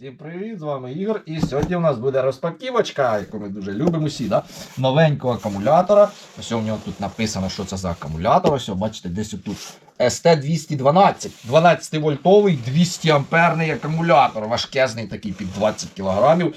Всім привіт, з вами Ігор. І сьогодні у нас буде розпаківочка, яку ми дуже любимо всі, да? новенького акумулятора. Ось у нього тут написано, що це за акумулятор. Ось, бачите, десь тут ST212, 12 вольтовий 200 амперний акумулятор, важкезний такий під 20 кілограмів.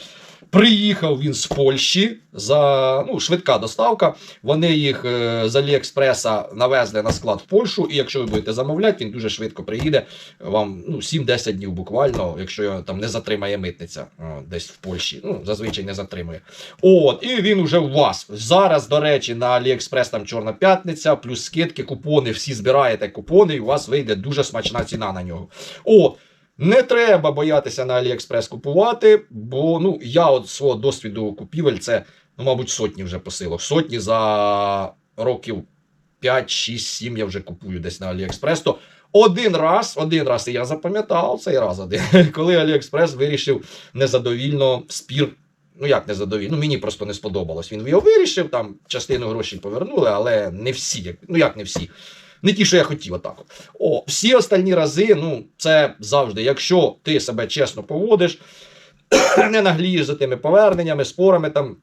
Приїхав він з Польщі за ну, швидка доставка. Вони їх е, з Аліекспреса навезли на склад в Польщу. І якщо ви будете замовляти, він дуже швидко приїде. Вам ну, 7-10 днів буквально, якщо там не затримає митниця десь в Польщі. Ну, зазвичай не затримує. От, і він уже у вас. Зараз, до речі, на Аліекспрес там Чорна п'ятниця, плюс скидки, купони, всі збираєте купони, і у вас вийде дуже смачна ціна на нього. От. Не треба боятися на Аліекспрес купувати, бо ну, я от свого досвіду купівель це, ну, мабуть, сотні вже посилок. Сотні за років 5, 6, 7 я вже купую десь на Аліекспрес. То один раз, один раз, і я запам'ятав цей раз один, коли Аліекспрес вирішив незадовільно спір. Ну, як незадовільно, ну мені просто не сподобалось. Він його вирішив, там частину грошей повернули, але не всі. Ну як не всі. Не ті, що я хотів, отак. от. О, всі остальні рази, ну, це завжди, якщо ти себе чесно поводиш, не наглієш за тими поверненнями, спорами там.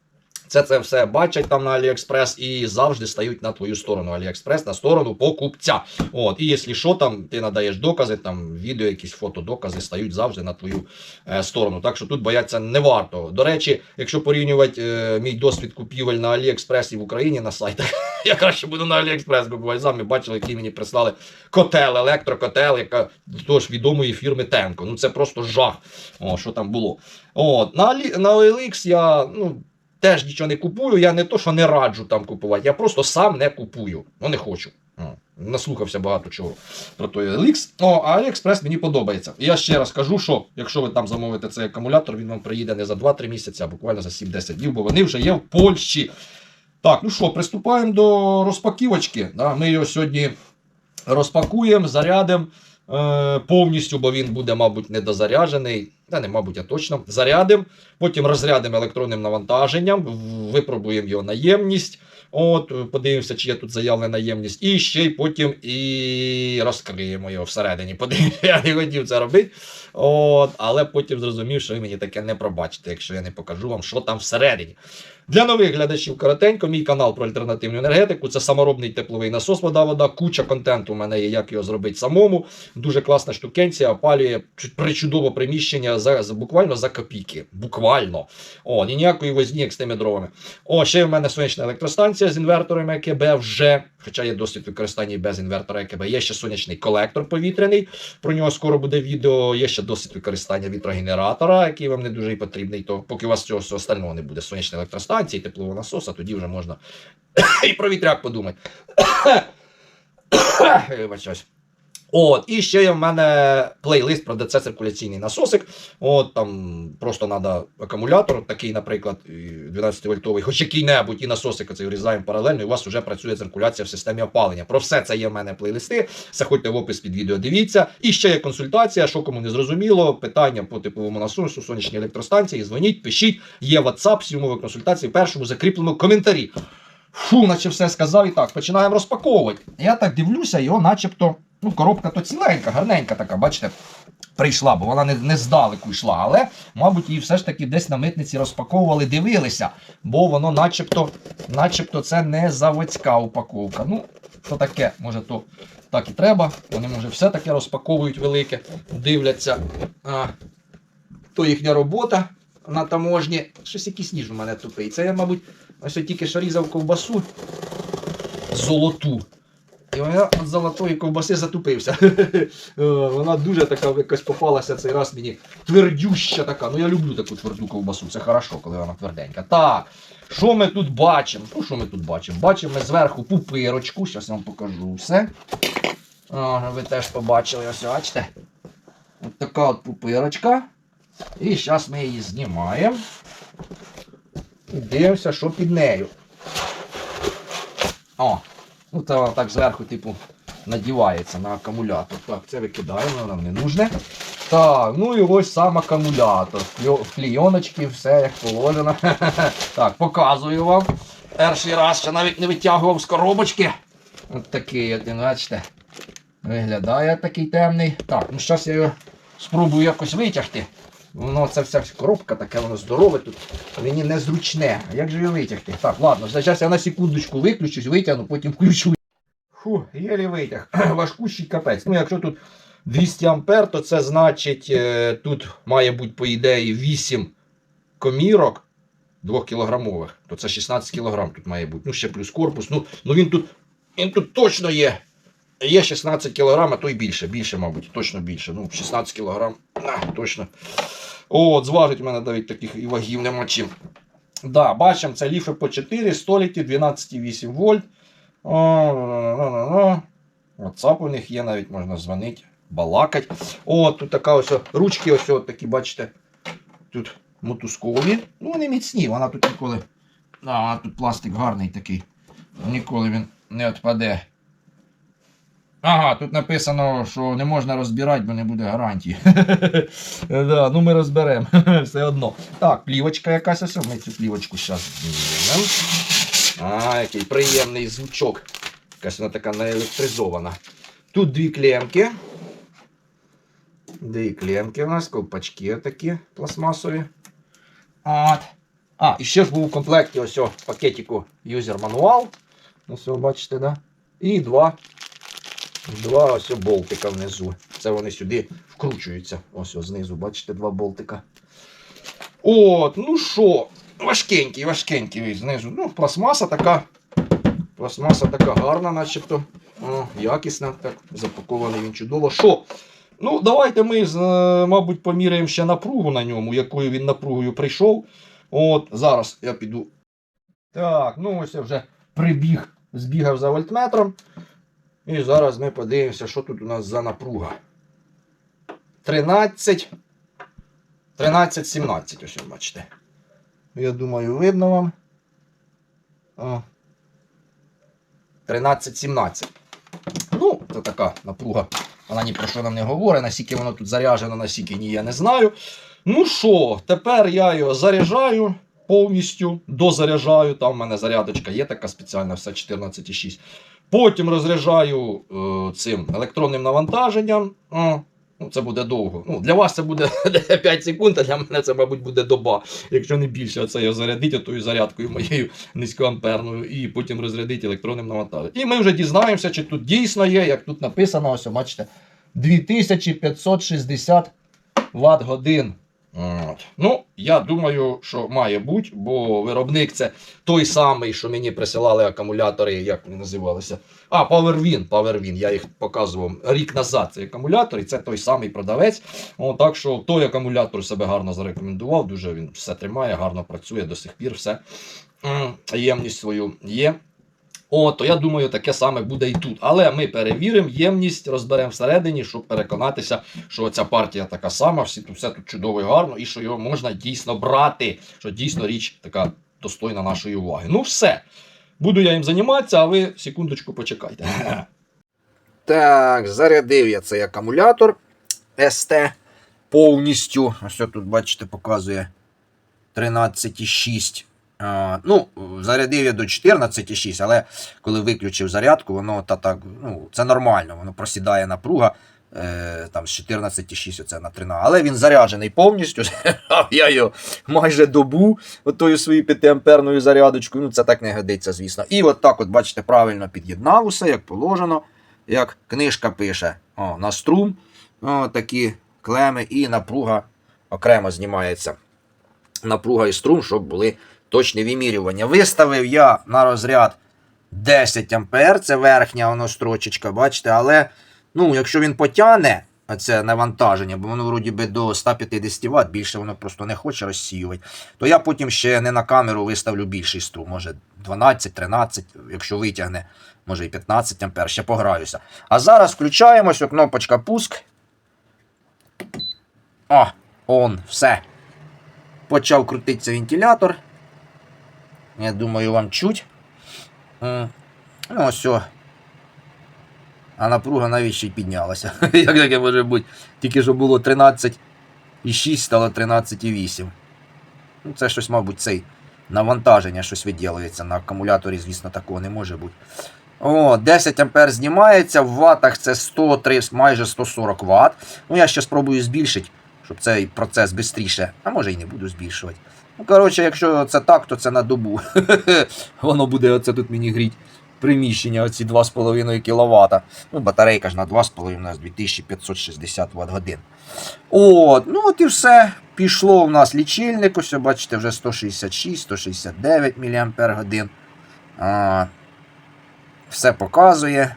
Це це все бачать там на Аліекспрес і завжди стають на твою сторону. Аліекспрес на сторону покупця. От, і якщо що, там ти надаєш докази, там відео, якісь фотодокази стають завжди на твою е, сторону. Так що тут бояться не варто. До речі, якщо порівнювати е, мій досвід купівель на Аліекспрес і в Україні на сайтах, я краще буду на Аліекспрес купувати. Самі бачили, які мені прислали котел, електрокотел, яка того ж відомої фірми Тенко. Ну це просто жах. О, що там було. От, на, на OLX я ну, теж нічого не купую. Я не то, що не раджу там купувати, я просто сам не купую. Ну не хочу. Наслухався багато чого про той OLX. О, а AliExpress мені подобається. І я ще раз кажу, що якщо ви там замовите цей акумулятор, він вам приїде не за 2-3 місяці, а буквально за 7-10 днів, бо вони вже є в Польщі. Так, ну що, приступаємо до розпаківочки. Да, ми його сьогодні розпакуємо, зарядимо повністю, бо він буде, мабуть, недозаряджений. Та не, мабуть, а точно. Зарядимо, потім розрядимо електронним навантаженням, випробуємо його наємність. От, подивимося, чи є тут заявлена наємність. І ще й потім і розкриємо його всередині. Подивимося, я не хотів це робити. От, але потім зрозумів, що ви мені таке не пробачите, якщо я не покажу вам, що там всередині. Для нових глядачів коротенько, мій канал про альтернативну енергетику. Це саморобний тепловий насос вода-вода. Куча контенту у мене є, як його зробити самому. Дуже класна штукенція, опалює чу- причудово приміщення за, за буквально за копійки. Буквально. О, ні ніякої возні, як з тими дровами. О, ще в мене сонячна електростанція з інвертором ЕКБ вже. Хоча є досвід використання і без інвертора ЕКБ. Є ще сонячний колектор повітряний. Про нього скоро буде відео. Є ще досвід використання вітрогенератора, який вам не дуже і потрібний. То поки у вас цього всього остального не буде сонячної електростанції, теплового насоса, тоді вже можна і про вітряк подумати. Вибачаюсь. От, і ще є в мене плейлист про ДЦ циркуляційний насосик. От там просто треба акумулятор, такий, наприклад, 12-вольтовий, хоч який-небудь, і насосик оцей врізаємо паралельно, і у вас вже працює циркуляція в системі опалення. Про все це є в мене плейлисти. Заходьте в опис під відео, дивіться. І ще є консультація, що кому не зрозуміло, питання по тепловому насосу, сонячній електростанції. Дзвоніть, пишіть. Є WhatsApp, всі умови консультації в першому закріпленому коментарі. Фу, наче все сказав і так, починаємо розпаковувати. Я так дивлюся, його начебто, ну, коробка то ціленька, гарненька така, бачите, прийшла, бо вона не, не здалеку йшла, але, мабуть, її все ж таки десь на митниці розпаковували, дивилися, бо воно начебто, начебто це не заводська упаковка. Ну, то таке, може, то так і треба. Вони, може, все таке розпаковують велике, дивляться. А, то їхня робота на таможні. Щось якийсь ніж у мене тупий. Це я, мабуть, ось я тільки що різав ковбасу золоту. І я від золотої ковбаси затупився. Е, Вона дуже така якось попалася цей раз мені твердюща така. Ну я люблю таку тверду ковбасу. Це хорошо, коли вона тверденька. Так, що ми тут бачимо? Ну, що ми тут бачимо? Бачимо ми зверху пупирочку. Зараз я вам покажу все. О, ви теж побачили, ось бачите. Ось така от пупирочка. І зараз ми її знімаємо. Дивимося, що під нею. О, ну це так зверху, типу, надівається на акумулятор. Так, це викидаємо, нам не нужне. Так, ну і ось сам акумулятор. В клійоночки, все як положено. Так, показую вам. Перший раз ще навіть не витягував з коробочки. От такий один, бачите. Виглядає такий темний. Так, ну зараз я його спробую якось витягти. Воно це вся коробка таке, воно здорове тут. Мені незручне. Як же його витягти? Так, ладно, зараз я на секундочку виключусь, витягну, потім включу. Фу, єлі витяг. Важкущий капець. Ну, якщо тут 200 ампер, то це значить, е, тут має бути, по ідеї, 8 комірок 2 кілограмових. То це 16 кілограм тут має бути. Ну, ще плюс корпус. Ну, ну він тут, він тут точно є. Є 16 кілограм, а то й більше. Більше, мабуть, точно більше. Ну, 16 кілограм. А, точно. От, зважить мене навіть таких і вагів нема чим. Да, бачимо, це ліфи по 4, століті, 12,8 вольт. WhatsApp у них є, навіть можна дзвонити, балакати. О, тут така ось ручки, ось такі, бачите. Тут мотузкові. Ну, вони міцні, вона тут ніколи. А, тут пластик гарний такий. Ніколи він не відпаде. Ага, тут написано, що не можна розбирати, бо не буде гарантії. да, ну ми розберемо. Все одно. Так, плівочка якась ось. Ми цю плівочку зараз знімемо. А, який приємний звучок. Якась вона така наелектризована. Тут дві клемки. Дві клемки у нас, ковпачки такі пластмасові. От. А, і ще ж був у комплекті ось пакетику юзер мануал. Ось о, бачите, да? І два. Два ось болтика внизу. Це вони сюди вкручуються. Ось о, знизу, бачите, два болтика. От, ну що, важкенький, важкенький знизу. Ну, пластмаса така. Пластмаса така гарна, начебто. О, якісна, так, запакований він чудово. Що? Ну, давайте ми, е, мабуть, поміряємо ще напругу на ньому, якою він напругою прийшов. От, зараз я піду. Так, ну ось я вже прибіг, збігав за вольтметром. І зараз ми подивимося, що тут у нас за напруга. 13. 13-17, ось ви бачите. Я думаю, видно вам. 13-17. Ну, це така напруга. Вона ні про що нам не говорить, наскільки воно тут заряджено, наскільки ні, я не знаю. Ну що, тепер я його заряджаю повністю, дозаряджаю. Там в мене зарядочка є така спеціальна, все 14,6. Потім розряджаю е, цим електронним навантаженням. О, ну, це буде довго. Ну, для вас це буде 5 секунд, а для мене це, мабуть, буде доба. Якщо не більше, це я зарядити тою зарядкою моєю низькоамперною, і потім розрядити електронним навантаженням. І ми вже дізнаємося, чи тут дійсно є, як тут написано, ось бачите, 2560 Вт годин. От. Ну, я думаю, що має бути, бо виробник це той самий, що мені присилали акумулятори, як вони називалися. А, PowerWin, PowerWin, я їх показував рік назад. Цей акумулятор, і це той самий продавець. О, так що той акумулятор себе гарно зарекомендував. Дуже він все тримає, гарно працює до сих пір. Все ємність свою є. О, то я думаю, таке саме буде і тут. Але ми перевіримо ємність, розберемо всередині, щоб переконатися, що ця партія така сама, всі тут все тут чудово і гарно, і що його можна дійсно брати. Що дійсно річ така достойна нашої уваги. Ну, все. Буду я їм займатися, а ви секундочку почекайте. Так, зарядив я цей акумулятор СТ повністю. Ось тут, бачите, показує 13,6. Ну, зарядив я до 14,6, але коли виключив зарядку, воно та так, ну, це нормально, воно просідає напруга. Е, там з 14,6 оце на 13. Але він заряджений повністю. я його майже добу отою своєю 5-амперною зарядочкою. Ну, це так не годиться, звісно. І от так, от, бачите, правильно під'єднав усе, як положено, як книжка пише. О, на струм. О, такі клеми, і напруга окремо знімається. Напруга і струм, щоб були точні вимірювання. Виставив я на розряд 10 ампер, це верхня воно строчечка, бачите, але ну, якщо він потягне це навантаження, бо воно вроді би до 150 Вт, більше воно просто не хоче розсіювати, то я потім ще не на камеру виставлю більший струм, може 12-13, якщо витягне, може і 15 ампер, ще пограюся. А зараз включаємо, що кнопочка пуск. О, он, все. Почав крутитися вентилятор. Я думаю, вам чуть. Ну, ось. А напруга навіть ще й піднялася. Як таке може бути? Тільки що було 13,6, стало 13,8. Ну, це щось, мабуть, цей навантаження щось виділюється. На акумуляторі, звісно, такого не може бути. О, 10 ампер знімається, в ватах це 103, майже 140 Вт. Ну, я ще спробую збільшити, щоб цей процес швидше, а може і не буду збільшувати. Ну, коротше, якщо це так, то це на добу. Воно буде оце тут мені гріть приміщення, оці 2,5 кВт. Ну, батарейка ж на 2,5 у нас 2560 Вт годин. От, ну от і все. Пішло у нас лічильник, ось бачите, вже 166-169 мАч. Все показує.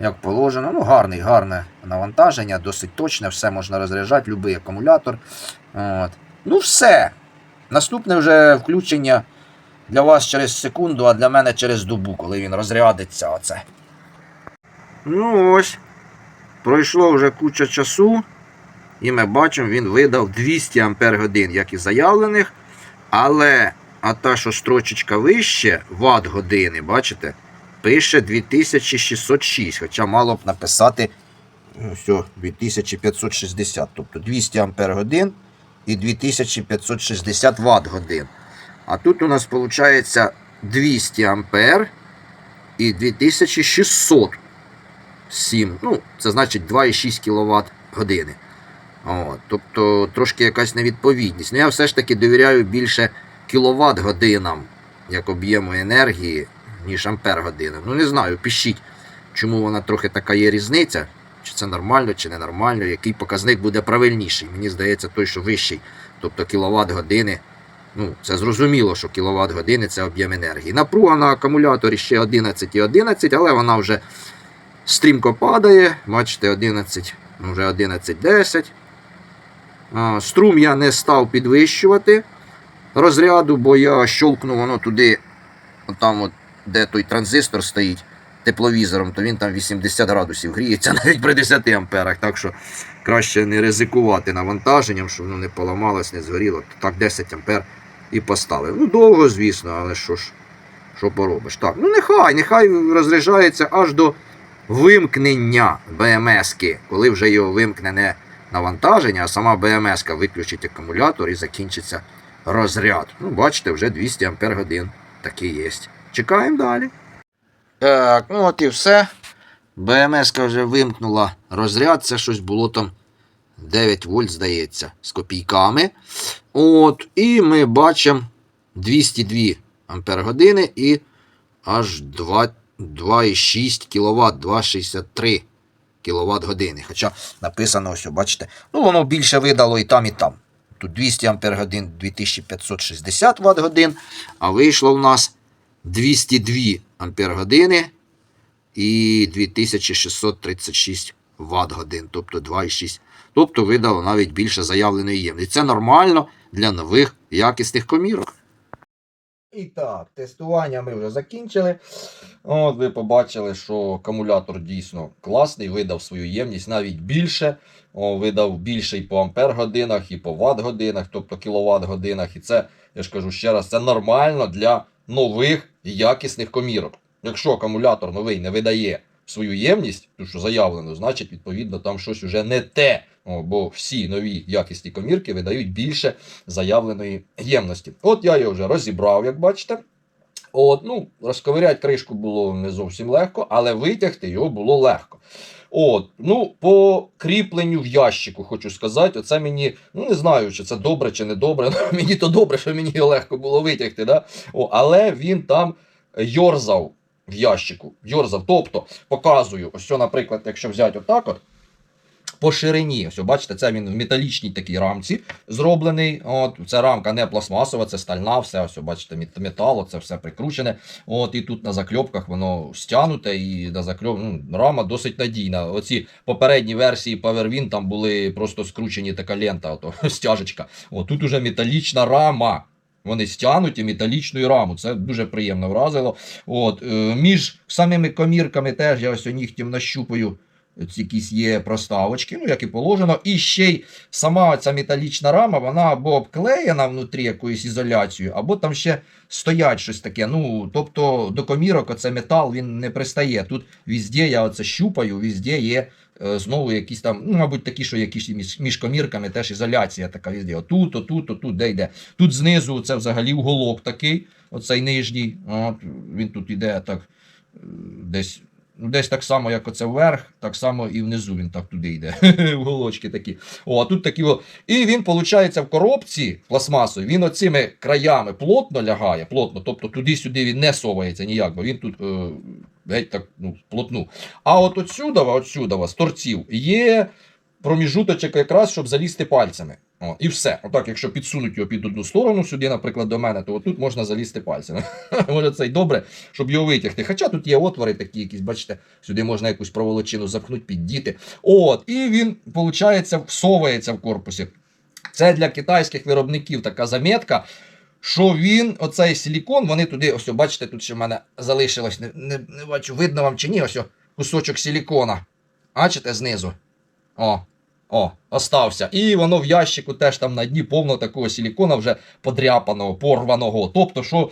Як положено. Ну, гарний, гарне навантаження, досить точне, все можна розряджати, будь-який акумулятор. От. Ну, все. Наступне вже включення для вас через секунду, а для мене через добу, коли він розрядиться. Оце. Ну ось. Пройшло вже куча часу. І ми бачимо, він видав 200 Ампер годин, як і заявлених. Але а та, що строчечка вище, ватт години, бачите, пише 2606. Хоча мало б написати ну, все, 2560. Тобто 200 Ампер годин і 2560 Вт годин. А тут у нас виходить 200 Ампер і 2600 7. Ну, це значить 2,6 кВт години. Тобто трошки якась невідповідність. Ну я все ж таки довіряю більше кіловат годинам як об'єму енергії, ніж ампер годинам. Ну не знаю, пишіть, чому вона трохи така є різниця. Чи це нормально, чи ненормально, який показник буде правильніший. Мені здається, той, що вищий. Тобто кіловат години. Ну, це зрозуміло, що кіловат години це об'єм енергії. Напруга на акумуляторі ще 11,11, 11, але вона вже стрімко падає. Бачите, 11, ну, вже 11,10. Струм я не став підвищувати розряду, бо я щолкнув воно туди, там, от, де той транзистор стоїть тепловізором, то він там 80 градусів гріється навіть при 10 амперах. Так що краще не ризикувати навантаженням, щоб воно не поламалось, не згоріло. Так 10 ампер і поставив. Ну, довго, звісно, але що ж, що поробиш? Так, ну нехай, нехай розряджається аж до вимкнення БМС-ки, коли вже його вимкне не навантаження, а сама БМС-ка виключить акумулятор і закінчиться розряд. Ну, бачите, вже 200 Ампер годин таки є. Чекаємо далі. Так, ну от і все. БМС-ка вже вимкнула розряд, це щось було там 9 вольт, здається, з копійками. От, і ми бачимо 202 Ампер і аж 2,6 кВт, 2,63 кВт години. Хоча написано, ось, бачите, ну воно більше видало і там, і там. Тут 200 Ампер годин 2560 Вт годин, а вийшло в нас 202 Ампер години і 2636 Вт годин, тобто 2,6. Тобто видало навіть більше заявленої ємності. Це нормально для нових якісних комірок. І так, тестування ми вже закінчили. От ви побачили, що акумулятор дійсно класний, видав свою ємність навіть більше. О, видав більше і по ампер годинах, і по ватт годинах, тобто кіловат годинах. І це, я ж кажу ще раз, це нормально для нових якісних комірок. Якщо акумулятор новий не видає свою ємність, ту, що заявлено, значить, відповідно, там щось уже не те. Бо всі нові якісні комірки видають більше заявленої ємності. От я його вже розібрав, як бачите. От, ну, Розковиряти кришку було не зовсім легко, але витягти його було легко. От, ну, По кріпленню в ящику, хочу сказати, оце мені, ну не знаю, чи це добре чи не добре. Мені то добре, що мені легко було витягти. Да? О, але він там йорзав в ящику. Йорзав. Тобто, показую, ось, що, наприклад, якщо взяти отак от. По ширині, ось бачите, це він в металічній такій рамці зроблений. От, Ця рамка не пластмасова, це стальна, все ось бачите, мет- метал, це все прикручене. От, І тут на закльопках воно стягнуте, і на закльоп... ну, рама досить надійна. Оці попередні версії PowerWin там були просто скручені така лента, ото, стяжечка. От, тут уже металічна рама. Вони стягнуті металічною раму. Це дуже приємно вразило. От, е, між самими комірками теж я ось нігтів нащупаю. Якісь є проставочки, ну як і положено. І ще й сама ця металічна рама, вона або обклеєна внутрі якоюсь ізоляцією, або там ще стоять щось таке. Ну, тобто до комірок оце метал він не пристає. Тут візде я оце щупаю, візде є е, знову якісь там, ну, мабуть, такі, що якісь між, між комірками теж ізоляція така візде. Отут, отут, отут, де йде. Тут знизу це взагалі уголок такий, оцей нижній. От, він тут іде так е, десь десь так само, як оце вверх, так само і внизу він так туди йде. Уголочки такі. О, а тут такі. І він, виходить, в коробці пластмасовій, він оцими краями плотно лягає, плотно, тобто туди-сюди він не совається ніяк, бо він тут е, геть так ну, плотну. А от отсюдова, отсюдова, з торців, є проміжуточок якраз, щоб залізти пальцями. О, і все. Отак, якщо підсунуть його під одну сторону сюди, наприклад, до мене, то отут можна залізти пальцями. Може, це й добре, щоб його витягти. Хоча тут є отвори такі, якісь, бачите, сюди можна якусь проволочину запхнути, піддіти. От, і він, виходить, всовується в корпусі. Це для китайських виробників така замітка. Що він, оцей силікон, вони туди, ось, бачите, тут ще в мене залишилось, не, не, не бачу, видно вам чи ні, ось кусочок силікона. Бачите, знизу. О, о, остався. І воно в ящику теж там на дні повно такого силікона вже подряпаного, порваного. Тобто, що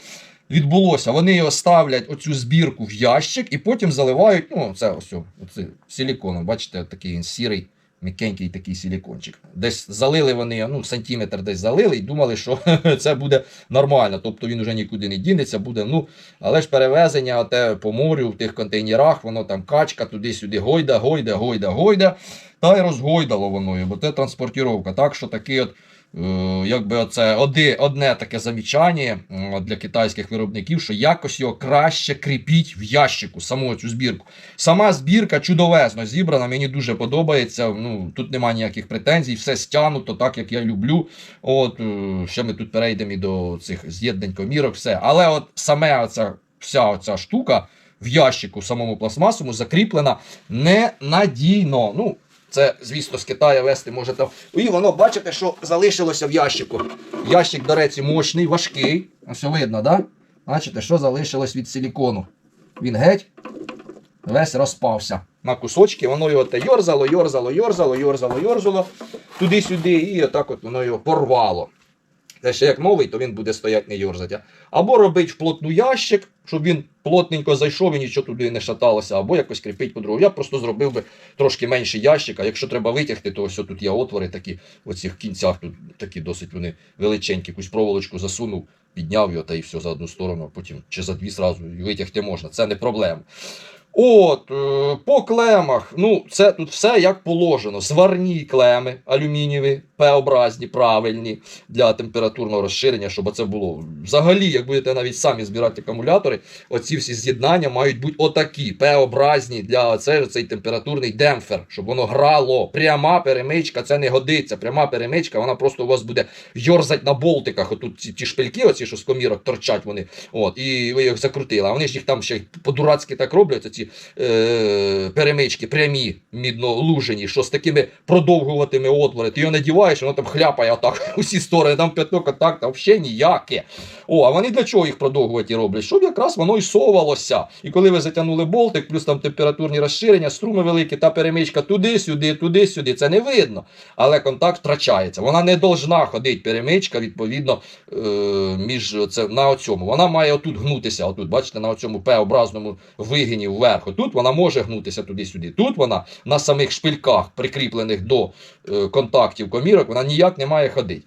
відбулося? Вони його ставлять оцю збірку в ящик і потім заливають. Ну, це ось ось силіконом. Бачите, такий сірий, м'якенький такий силікончик. Десь залили вони, ну, сантиметр десь залили і думали, що це буде нормально. Тобто він вже нікуди не дінеться, буде. ну, Але ж перевезення оте по морю в тих контейнерах, воно там качка, туди-сюди, гойда, гойда, гойда, гойда. Та й розгойдало воно, бо це транспортіровка. Так що такий от, якби оце одне таке замічання е, для китайських виробників, що якось його краще кріпіть в ящику, саму цю збірку. Сама збірка чудовезно зібрана, мені дуже подобається. Ну, тут немає ніяких претензій, все стягнуто так, як я люблю. От, е, ще ми тут перейдемо і до цих з'єднань комірок, все. Але от саме оця, вся оця штука в ящику самому пластмасовому закріплена ненадійно. Ну, це, звісно, з Китаю вести може там. І воно, бачите, що залишилося в ящику. Ящик, до речі, мощний, важкий. Ось видно, да? Бачите, що залишилось від силікону. Він геть весь розпався на кусочки. Воно його те йорзало, йорзало, йорзало, йорзало, йорзало туди-сюди, і отак от воно його порвало. Це ще як новий, то він буде стояти не йорзати. Або робить вплотну ящик, щоб він плотненько зайшов і нічого туди не шаталося, або якось кріпить по-другому. Я просто зробив би трошки менший ящик, а якщо треба витягти, то ось тут є отвори такі, оцих кінцях тут такі досить вони величенькі, якусь проволочку засунув, підняв його та і все за одну сторону, потім чи за дві зразу і витягти можна. Це не проблема. От, е, по клемах, ну, це тут все як положено. Зварні клеми алюмінієві, П-образні, правильні для температурного розширення, щоб це було. Взагалі, як будете навіть самі збирати акумулятори, оці всі з'єднання мають бути отакі, П-образні для це, цей температурний демпфер, щоб воно грало. Пряма перемичка, це не годиться. Пряма перемичка, вона просто у вас буде йорзать на болтиках. Отут ці ті шпильки, оці, що з комірок торчать вони. От, і ви їх закрутили. А вони ж їх там ще по-дурацьки так роблять, оці е, перемички прямі, мідно лужені, що з такими продовгуватими отвори. Ти його надіваєш, воно там хляпає отак усі сторони, там п'ятно контакта, взагалі ніяке. О, а вони для чого їх продовгувати роблять? Щоб якраз воно й совалося. І коли ви затягнули болтик, плюс там температурні розширення, струми великі, та перемичка туди-сюди, туди-сюди, це не видно. Але контакт втрачається. Вона не должна ходити перемичка, відповідно, е, між це, на цьому. Вона має отут гнутися, отут, бачите, на цьому П-образному вигині вверх. Тут вона може гнутися туди-сюди. Тут вона на самих шпильках, прикріплених до е, контактів комірок, вона ніяк не має ходити.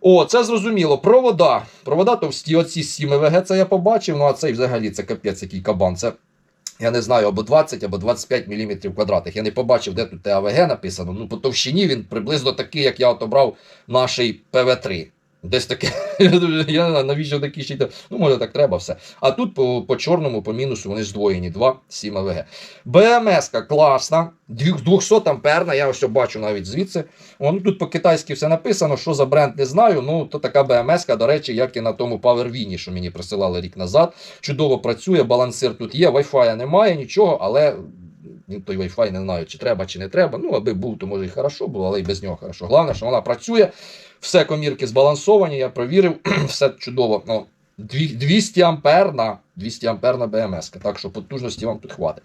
О, це зрозуміло. Провода. Провода товсті, оці 7 ВГ, це я побачив. Ну а цей взагалі це капець, який кабан. Це я не знаю, або 20, або 25 мм квадратних. Я не побачив, де тут ТАВГ написано. Ну, по товщині він приблизно такий, як я от обрав нашій ПВ3. Десь таке. Я навіщо такі ще й. Ну, може, так треба все. А тут по, по чорному, по мінусу, вони здвоєні. 2, 7 АВГ. БМС-ка класна, 200 амперна, я ось бачу навіть звідси. О, ну, тут по-китайськи все написано, що за бренд не знаю. Ну, то така БМС, до речі, як і на тому PowerVini, що мені присилали рік назад. Чудово працює, балансир тут є, Wi-Fi немає, нічого, але. Ну, той Wi-Fi не знаю, чи треба, чи не треба. Ну, аби був, то може і хорошо було, але і без нього хорошо. Головне, що вона працює. Все комірки збалансовані, я провірив, все чудово. Ну, 200 амперна, 200 амперна БМС, так що потужності вам тут хватить.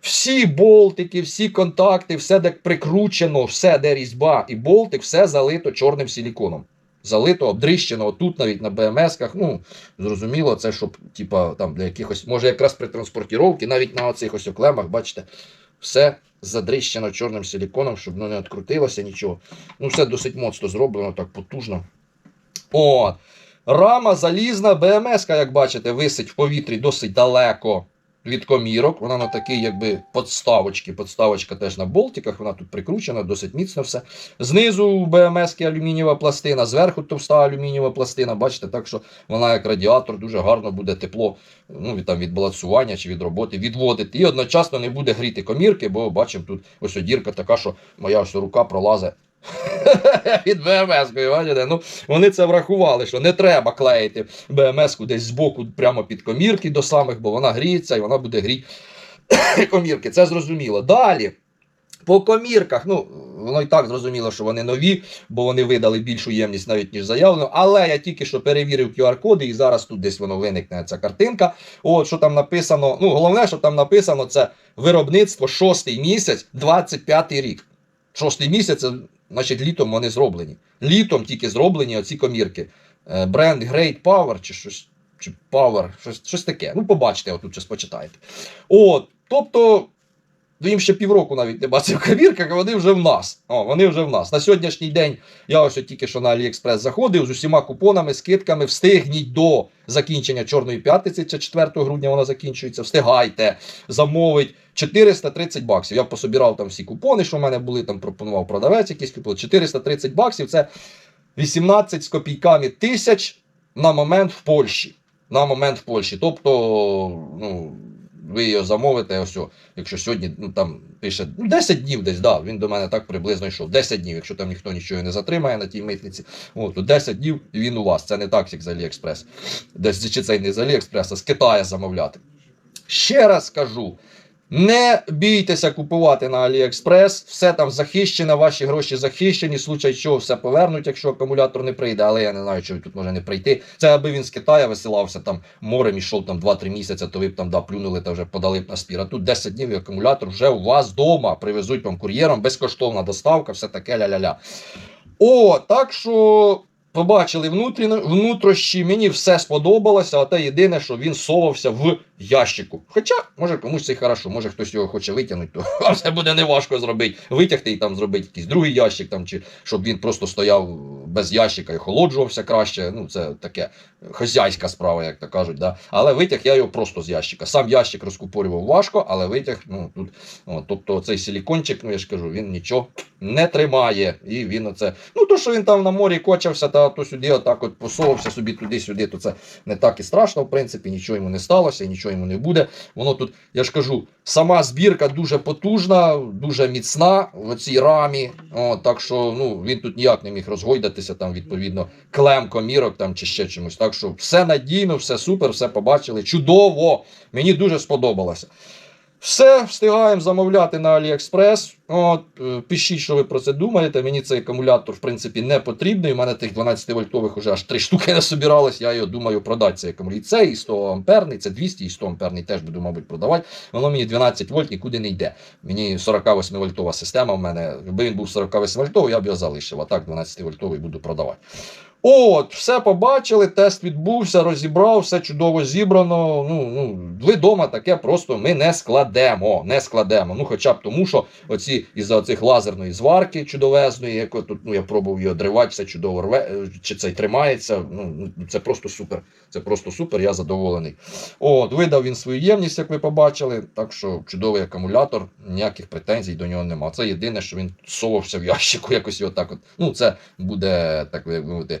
Всі болтики, всі контакти, все де прикручено, все де різьба і болтик, все залито чорним силіконом. Залито, обдрищено, отут навіть на БМС-ках. Ну, зрозуміло, це щоб, типа, там для якихось, може, якраз при транспортіровці, навіть на оцих ось оклемах, бачите, все задрищено чорним силіконом, щоб ну, не відкрутилося нічого. Ну, все досить моцно зроблено, так потужно. От. Рама залізна, БМС, як бачите, висить в повітрі досить далеко. Від комірок. Вона на такій, якби подставочці. Подставочка теж на болтиках, вона тут прикручена, досить міцно все. Знизу БМС алюмінієва пластина, зверху товста алюмінієва пластина. Бачите, так що вона як радіатор дуже гарно буде тепло ну, від, там, від балансування чи від роботи відводити. І одночасно не буде гріти комірки, бо бачимо тут ось дірка така, що моя ось рука пролазить. Від БМС, бачите? Ну, вони це врахували, що не треба клеїти БМС десь збоку, прямо під комірки до самих, бо вона гріється і вона буде гріти комірки. Це зрозуміло. Далі. По комірках, ну, воно і так зрозуміло, що вони нові, бо вони видали більшу ємність навіть, ніж заявлено. Але я тільки що перевірив QR-коди, і зараз тут десь воно виникне ця картинка. От що там написано. Ну, головне, що там написано, це виробництво шостий місяць, 25-й рік. Шостий місяць, це, значить, літом вони зроблені. Літом тільки зроблені оці комірки. Е, Бренд Great Power чи щось. Чи Power, щось, щось таке. Ну, побачите, отут щось почитаєте. От, тобто. Ну, їм ще півроку навіть не бачив кавірках, а вони вже в нас. О, вони вже в нас. На сьогоднішній день я ось тільки що на AliExpress заходив з усіма купонами, скидками. Встигніть до закінчення Чорної п'ятниці, це 4 грудня вона закінчується. Встигайте замовить 430 баксів. Я пособирав там всі купони, що в мене були, там пропонував продавець якийсь купон. 430 баксів це 18 з копійками тисяч на момент в Польщі. На момент в Польщі. Тобто, ну, ви його замовите, ось, якщо сьогодні ну, там пише ну, 10 днів десь, да, він до мене так приблизно йшов. 10 днів, якщо там ніхто нічого не затримає на тій митниці, от, то 10 днів він у вас. Це не так, як з Аліекспрес. Десь чи це не з Аліекспрес, а з Китаю замовляти. Ще раз скажу. Не бійтеся купувати на AliExpress, все там захищено, ваші гроші захищені, случай чого все повернуть, якщо акумулятор не прийде, але я не знаю, чи тут може не прийти. Це аби він з Китаю висилався там морем ішов там 2-3 місяці, то ви б там да, плюнули та вже подали б на спір. А тут 10 днів і акумулятор вже у вас вдома, привезуть вам кур'єром, безкоштовна доставка, все таке ля-ля-ля. О, так що. Побачили внутрішні, мені все сподобалося, а те єдине, що він совався в ящику. Хоча, може комусь це хорошо, може хтось його хоче витягнути, то це буде неважко зробити. Витягти і там зробити якийсь другий ящик, там, чи щоб він просто стояв без ящика і охолоджувався краще. Ну, це таке хазяйська справа, як то кажуть. Да? Але витяг я його просто з ящика. Сам ящик розкупорював важко, але витяг, ну тут, о, тобто цей силікончик, ну я ж кажу, він нічого не тримає. І він оце. Ну, то, що він там на морі кочався, та то сюди, отак от посовався собі туди-сюди, то це не так і страшно, в принципі, нічого йому не сталося, і нічого йому не буде. Воно тут, я ж кажу, сама збірка дуже потужна, дуже міцна в цій рамі. О, так що ну, він тут ніяк не міг розгойдатися, там, відповідно, клем, комірок там, чи ще чимось. Так що все надійно, все супер, все побачили. Чудово! Мені дуже сподобалося. Все, встигаємо замовляти на AliExpress. От, е, пишіть, що ви про це думаєте. Мені цей акумулятор, в принципі, не потрібний. У мене тих 12 вольтових уже аж 3 штуки насобиралось. Я його думаю продати цей акумулятор. І цей і 100 амперний, це 200 і 100 амперний теж буду, мабуть, продавати. Воно мені 12 вольт нікуди не йде. Мені 48 вольтова система. в мене, якби він був 48 вольтовий, я б його залишив. А так 12 вольтовий буду продавати. От, все побачили, тест відбувся, розібрав, все чудово зібрано. Ну, ну, ви вдома таке просто ми не складемо. Не складемо. Ну, хоча б тому, що оці із-за цих лазерної зварки чудовезної, яку тут ну, я пробував її одривати, все чудово рве, е, чи це тримається. Ну, ну, це просто супер. Це просто супер, я задоволений. От, видав він свою ємність, як ви побачили. Так що чудовий акумулятор, ніяких претензій до нього нема. Це єдине, що він совався в ящику, якось його так от. Ну, це буде так би мовити.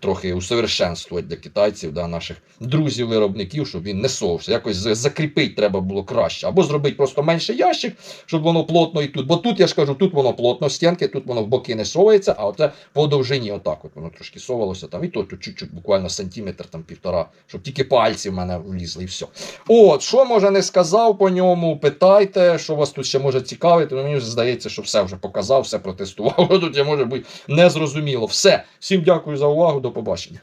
Трохи усовершенствувати для китайців, да, наших друзів-виробників, щоб він не совався. Якось закріпити треба було краще. Або зробити просто менше ящик, щоб воно плотно і тут. Бо тут я ж кажу, тут воно плотно, стінки, тут воно в боки не совається, а оце по довжині, отак от воно трошки совалося там. І то тут чуть-чуть, буквально сантиметр, там півтора, щоб тільки пальці в мене влізли і все. От, що може не сказав по ньому, питайте, що вас тут ще може цікавити. Ну, мені здається, що все вже показав, все протестував. Тут я може бути незрозуміло. Все. Всім дякую за увагу, до побачення.